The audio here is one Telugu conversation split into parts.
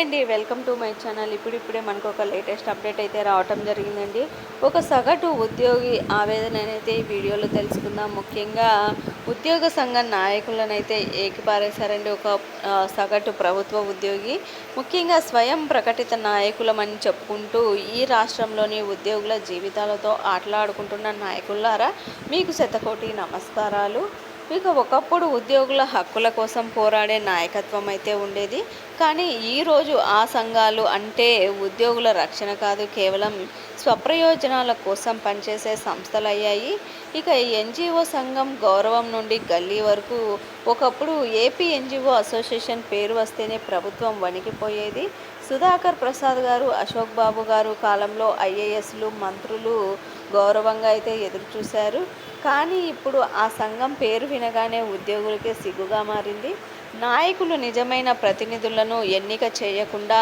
అండి వెల్కమ్ టు మై ఛానల్. ఇప్పుడిప్పుడే మనకు ఒక లేటెస్ట్ అప్డేట్ అయితే రావటం జరిగిందండి. ఒక సగటు ఉద్యోగి ఆవేదన అయితే ఈ వీడియోలో తెలుసుకుందాం. ముఖ్యంగా ఉద్యోగ సంఘ నాయకులను అయితే ఏకిపారేశారండి. ఒక సగటు ప్రభుత్వ ఉద్యోగి ముఖ్యంగా స్వయం ప్రకటిత నాయకులమని చెప్పుకుంటూ ఈ రాష్ట్రంలోని ఉద్యోగుల జీవితాలతో ఆటలాడుకుంటున్న నాయకులారా మీకు శతకోటి నమస్కారాలు. ఇక ఒకప్పుడు ఉద్యోగుల హక్కుల కోసం పోరాడే నాయకత్వం అయితే ఉండేది. కానీ ఈరోజు ఆ సంఘాలు అంటే ఉద్యోగుల రక్షణ కాదు కేవలం స్వప్రయోజనాల కోసం పనిచేసే సంస్థలు అయ్యాయి. ఇక ఎన్జిఓ సంఘం గౌరవం నుండి గల్లీ వరకు ఒకప్పుడు ఏపీ ఎన్జిఓ అసోసియేషన్ పేరు వస్తేనే ప్రభుత్వం వణికిపోయేది. సుధాకర్ ప్రసాద్ గారు అశోక్ బాబు గారు కాలంలో ఐఏఎస్లు మంత్రులు గౌరవంగా అయితే ఎదురు చూశారు. కానీ ఇప్పుడు ఆ సంఘం పేరు వినగానే ఉద్యోగులకే సిగ్గుగా మారింది. నాయకులు నిజమైన ప్రతినిధులను ఎన్నిక చేయకుండా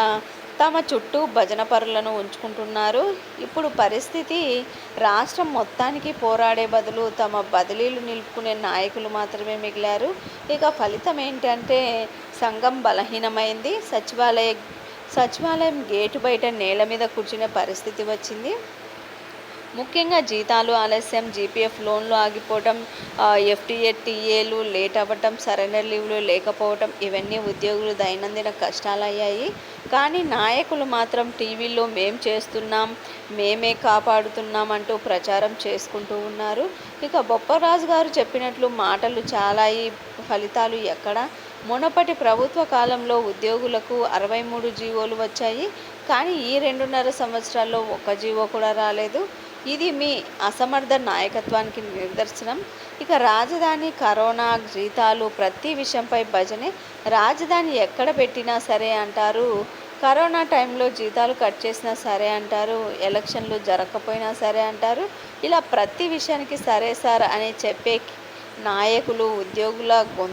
తమ చుట్టూ భజన పరులను ఉంచుకుంటున్నారు. ఇప్పుడు పరిస్థితి రాష్ట్రం మొత్తానికి పోరాడే బదులు తమ బదిలీలు నిలుపుకునే నాయకులు మాత్రమే మిగిలారు. ఇక ఫలితం ఏంటంటే సంఘం బలహీనమైంది. సచివాలయ సచివాలయం గేటు బయట నేల మీద కూర్చునే పరిస్థితి వచ్చింది. ముఖ్యంగా జీతాలు ఆలస్యం జీపీఎఫ్ లోన్లు ఆగిపోవటం ఎఫ్టీఏ టీఏలు లేట్ అవ్వటం సరెండర్ లీవ్లు లేకపోవటం ఇవన్నీ ఉద్యోగులు దైనందిన కష్టాలు అయ్యాయి కానీ నాయకులు మాత్రం టీవీలో మేం చేస్తున్నాం మేమే కాపాడుతున్నాం అంటూ ప్రచారం చేసుకుంటూ ఉన్నారు. ఇక బొప్పరాజు గారు చెప్పినట్లు మాటలు చాలా ఈ ఫలితాలు ఎక్కడ? మునపటి ప్రభుత్వ కాలంలో ఉద్యోగులకు అరవై మూడు జీవోలు వచ్చాయి. కానీ ఈ రెండున్నర సంవత్సరాల్లో ఒక్క జీవో కూడా రాలేదు. ఇది మీ అసమర్థ నాయకత్వానికి నిదర్శనం. ఇక రాజధాని కరోనా జీతాలు ప్రతి విషయంపై భజనే రాజధాని ఎక్కడ పెట్టినా సరే అంటారు. కరోనా టైంలో జీతాలు కట్ చేసినా సరే అంటారు. ఎలక్షన్లు జరగకపోయినా సరే అంటారు. ఇలా ప్రతి విషయానికి సరే సార్ అని చెప్పే నాయకులు ఉద్యోగుల గొం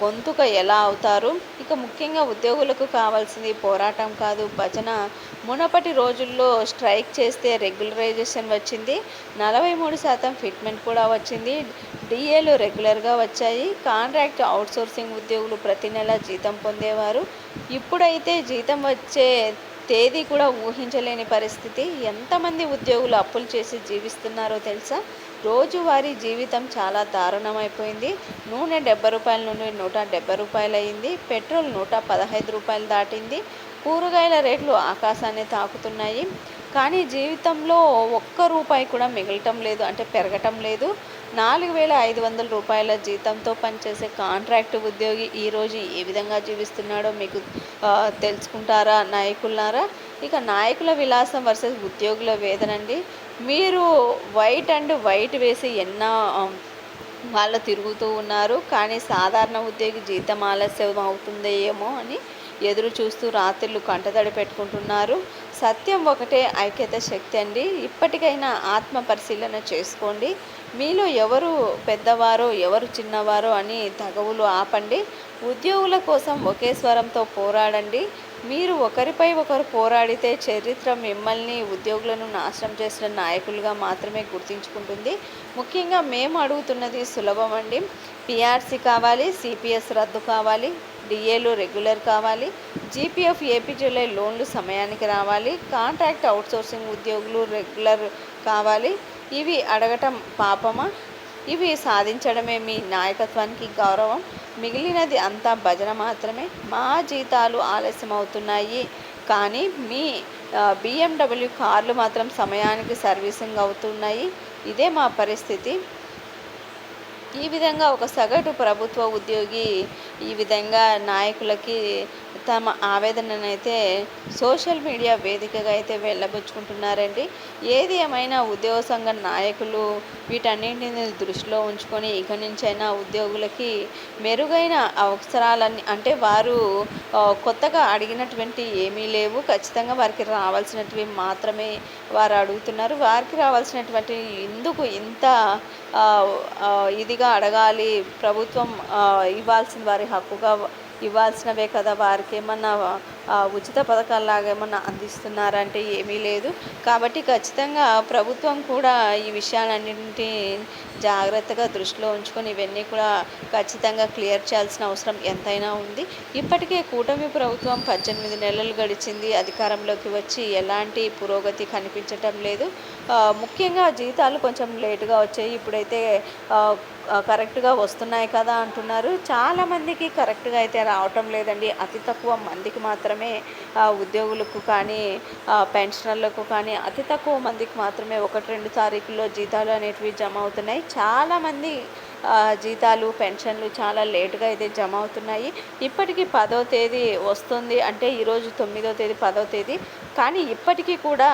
గొంతుక ఎలా అవుతారు? ఇక ముఖ్యంగా ఉద్యోగులకు కావాల్సింది పోరాటం కాదు భజన. మునపటి రోజుల్లో స్ట్రైక్ చేస్తే రెగ్యులరైజేషన్ వచ్చింది. నలభై మూడు శాతం ఫిట్మెంట్ కూడా వచ్చింది. డిఏలు రెగ్యులర్గా వచ్చాయి. కాంట్రాక్ట్ అవుట్సోర్సింగ్ ఉద్యోగులు ప్రతి నెల జీతం పొందేవారు. ఇప్పుడైతే జీతం వచ్చే తేదీ కూడా ఊహించలేని పరిస్థితి. ఎంతమంది ఉద్యోగులు అప్పులు చేసి జీవిస్తున్నారో తెలుసా? రోజువారీ జీవితం చాలా దారుణమైపోయింది. నూనె డెబ్బై రూపాయల నుండి నూట డెబ్బై రూపాయలు అయింది పెట్రోల్ నూట పదహైదు రూపాయలు దాటింది. కూరగాయల రేట్లు ఆకాశాన్ని తాకుతున్నాయి. కానీ జీవితంలో ఒక్క రూపాయి కూడా మిగలటం లేదు అంటే పెరగటం లేదు. నాలుగు వేల ఐదు వందల రూపాయల జీతంతో పనిచేసే కాంట్రాక్ట్ ఉద్యోగి ఈరోజు ఏ విధంగా జీవిస్తున్నాడో మీకు తెలుసుకుంటారా నాయకులారా? ఇక నాయకుల విలాసం వర్సెస్ ఉద్యోగుల వేదనండి మీరు వైట్ అండ్ వైట్ వేసి ఎన్నో వాళ్ళు తిరుగుతూ ఉన్నారు కానీ సాధారణ ఉద్యోగి జీతం ఆలస్యం అవుతుందేమో అని ఎదురు చూస్తూ రాత్రులు కంటతడి పెట్టుకుంటున్నారు. సత్యం ఒకటే ఐక్యత శక్తి అండి. ఇప్పటికైనా ఆత్మ పరిశీలన చేసుకోండి. మీలో ఎవరు పెద్దవారో ఎవరు చిన్నవారో అని తగవులు ఆపండి. ఉద్యోగుల కోసం ఒకే స్వరంతో పోరాడండి. మీరు ఒకరిపై ఒకరు పోరాడితే చరిత్ర మిమ్మల్ని ఉద్యోగులను నాశనం చేసిన నాయకులుగా మాత్రమే గుర్తించుకుంటుంది. ముఖ్యంగా మేము అడుగుతున్నది సులభం అండి. పిఆర్సీ కావాలి సిపిఎస్ రద్దు కావాలి. డిఏలు రెగ్యులర్ కావాలి. జీపీఎఫ్ ఏపీజీలై లోన్లు సమయానికి రావాలి. కాంట్రాక్ట్ అవుట్సోర్సింగ్ ఉద్యోగులు రెగ్యులర్ కావాలి. ఇవి అడగటం పాపమా? ఇవి సాధించడమే మీ నాయకత్వానికి గౌరవం. మిగిలినది అంతా భజన మాత్రమే. మా జీతాలు ఆలస్యం అవుతున్నాయి కానీ మీ బిఎండబ్ల్యూ కార్లు మాత్రం సమయానికి సర్వీసింగ్ అవుతున్నాయి. ఇదే మా పరిస్థితి. ఈ విధంగా ఒక సగటు ప్రభుత్వ ఉద్యోగి ఈ విధంగా నాయకులకి తమ ఆవేదనను అయితే సోషల్ మీడియా వేదికగా అయితే వెళ్ళబుచ్చుకుంటున్నారండి ఏది ఏమైనా ఉద్యోగ సంఘ నాయకులు వీటన్నింటిని దృష్టిలో ఉంచుకొని ఇక నుంచైనా ఉద్యోగులకి మెరుగైన అవసరాలన్నీ అంటే వారు కొత్తగా అడిగినటువంటి ఏమీ లేవు. ఖచ్చితంగా వారికి రావాల్సినటివి మాత్రమే వారు అడుగుతున్నారు. వారికి రావాల్సినటువంటి ఎందుకు ఇంత ఇదిగా అడగాలి? ప్రభుత్వం ఇవ్వాల్సిన వారి హక్కుగా ఇవ్వాల్సినవే కదా వారికి. ఏమన్నా ఉచిత పథకాల్లాగా ఏమన్నా అందిస్తున్నారంటే ఏమీ లేదు. కాబట్టి ఖచ్చితంగా ప్రభుత్వం కూడా ఈ విషయాలన్నింటి జాగ్రత్తగా దృష్టిలో ఉంచుకొని ఇవన్నీ కూడా ఖచ్చితంగా క్లియర్ చేయాల్సిన అవసరం ఎంతైనా ఉంది. ఇప్పటికే కూటమి ప్రభుత్వం పద్దెనిమిది నెలలు గడిచింది. అధికారంలోకి వచ్చి ఎలాంటి పురోగతి కనిపించటం లేదు. ముఖ్యంగా జీతాలు కొంచెం లేటుగా వచ్చాయి. ఇప్పుడైతే కరెక్ట్గా వస్తున్నాయి కదా అంటున్నారు. చాలామందికి కరెక్ట్గా అయితే రావటం లేదండి. అతి తక్కువ మందికి మాత్రం మాత్రమే ఉద్యోగులకు కానీ పెన్షనర్లకు కానీ అతి తక్కువ మందికి మాత్రమే ఒకటి రెండు తారీఖుల్లో జీతాలు అనేటివి జమ అవుతున్నాయి. చాలామంది జీతాలు పెన్షన్లు చాలా లేటుగా అయితే జమ అవుతున్నాయి. ఇప్పటికీ పదో తేదీ వస్తుంది అంటే ఈరోజు తొమ్మిదో తేదీ పదో తేదీ. కానీ ఇప్పటికీ కూడా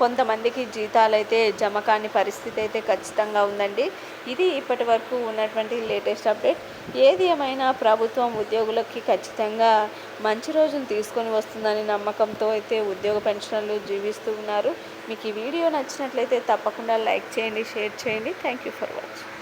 కొంతమందికి జీతాలు అయితే జమ కాని పరిస్థితి అయితే ఖచ్చితంగా ఉందండి. ఇది ఇప్పటి వరకు ఉన్నటువంటి లేటెస్ట్ అప్డేట్. ఏది ఏమైనా ప్రభుత్వం ఉద్యోగులకి ఖచ్చితంగా మంచి రోజులు తీసుకొని వస్తుందని నమ్మకంతో అయితే ఉద్యోగ పెన్షన్లు జీవిస్తూ ఉన్నారు. మీకు ఈ వీడియో నచ్చినట్లయితే తప్పకుండా లైక్ చేయండి షేర్ చేయండి. Thank you for watching